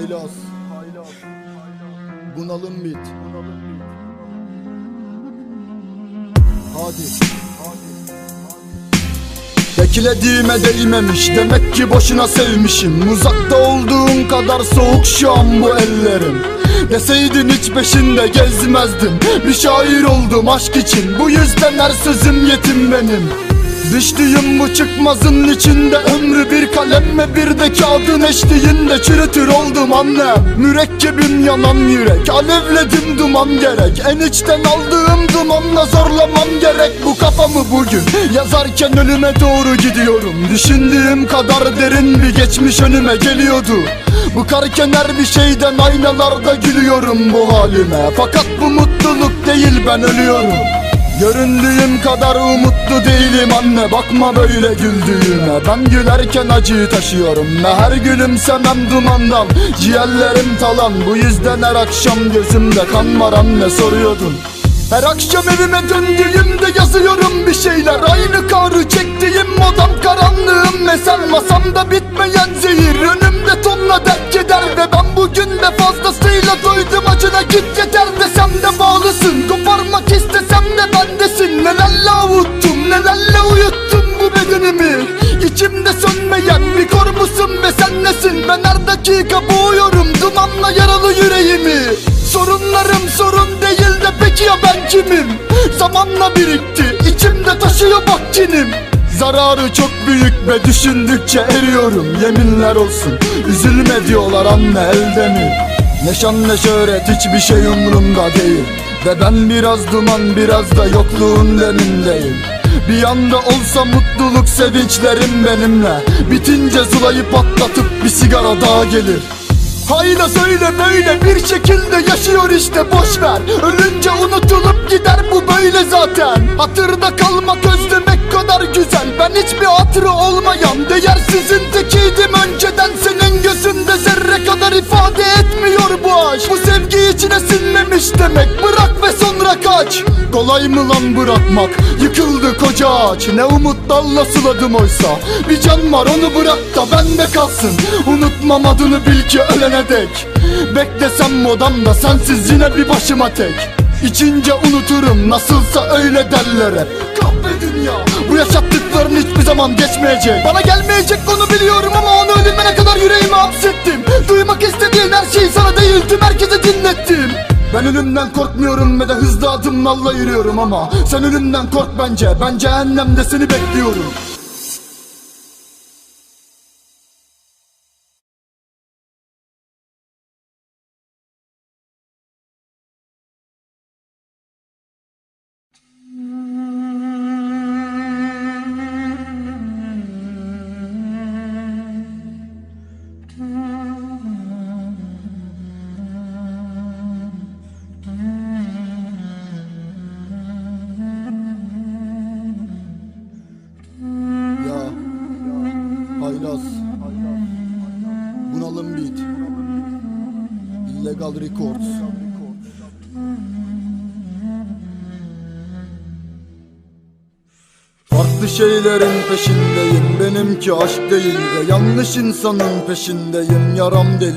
haylaz Bunalım mit. Hadi. Beklediğime değmemiş. Demek ki boşuna sevmişim. Uzakta olduğum kadar soğuk şu an bu ellerim. Deseydin hiç peşinde gezmezdim. Bir şair oldum aşk için. Bu yüzden her sözüm yetim benim. Düştüğüm bu çıkmazın içinde Ömrü bir kalemme bir de kağıdın eşliğinde Çürütür oldum annem Mürekkebim yanan yürek Alevledim duman gerek. En içten aldığım dumanla zorlamam gerek. Bu kafamı bugün yazarken ölüme doğru gidiyorum. Düşündüğüm kadar derin bir geçmiş önüme geliyordu. Bıkarken her bir şeyden aynalarda gülüyorum bu halime. Fakat bu mutluluk değil ben ölüyorum Göründüğüm kadar umutlu değilim anne Bakma böyle güldüğüme. Ben gülerken acıyı taşıyorum Ve her gülümsemem dumandan. Ciğerlerim talan Bu yüzden her akşam gözümde kan var anne soruyordun. Her akşam evime döndüğümde yazıyorum bir şeyler. Aynı karı çektiğim odam karanlığım Mesel masamda bitmeyen zehir bugün de fazlasıyla doydum acına Git yeter desem de bağlısın. Koparmak istesem de bendesin. Nelerle avuttum nelerle uyuttum bu bedenimi? İçimde sönmeyen bir kor musun ve sen nesin? Ben her dakika boğuyorum dumanla yaralı yüreğimi. Sorunlarım sorun değil de peki ya ben kimim? Zamanla birikti içimde taşıyor bak kinim Zararı çok büyük ve düşündükçe eriyorum. Yeminler olsun. Üzülme diyorlar anne elde mi? Ne şan ne şöhret hiçbir şey umurumda değil. Ve ben biraz duman biraz da yokluğun demindeyim. Bir yanda olsa mutluluk sevinçlerim benimle. Bitince zulayı patlatıp bir sigara daha gelir. Hayla söyle böyle bir şekilde yaşıyor işte boş Ölünce unutulup gider bu böyle zaten. Hatırda kalmak özlemek kadar güzel. Ben hiçbir hatırı olmayan değersizin tekiydim önceden. Senin gözünde zerre kadar ifade etmiyor bu aşk. Bu sevgi içine sinmemiş demek. Bırak ve sonra kaç. Kolay mı lan bırakmak? Yıkıldı koca ağaç. Ne umut dalla suladım oysa. Bir can var onu bırak da bende kalsın. Unutmam adını bil ki ölene dek. Beklesem modamda sensiz yine bir başıma tek. İçince unuturum nasılsa öyle derler hep yaşattıkların hiçbir zaman geçmeyecek. Bana gelmeyecek onu biliyorum ama onu ölümüne kadar yüreğime hapsettim. Duymak istediğin her şeyi sana değil tüm herkese dinlettim. Ben ölümden korkmuyorum ve de hızlı adımlarla yürüyorum ama Sen ölümden kork bence, ben cehennemde seni bekliyorum haylaz Bunalım beat. Illegal Records Farklı şeylerin peşindeyim. Benimki aşk değil ve yanlış insanın peşindeyim. Yaram deli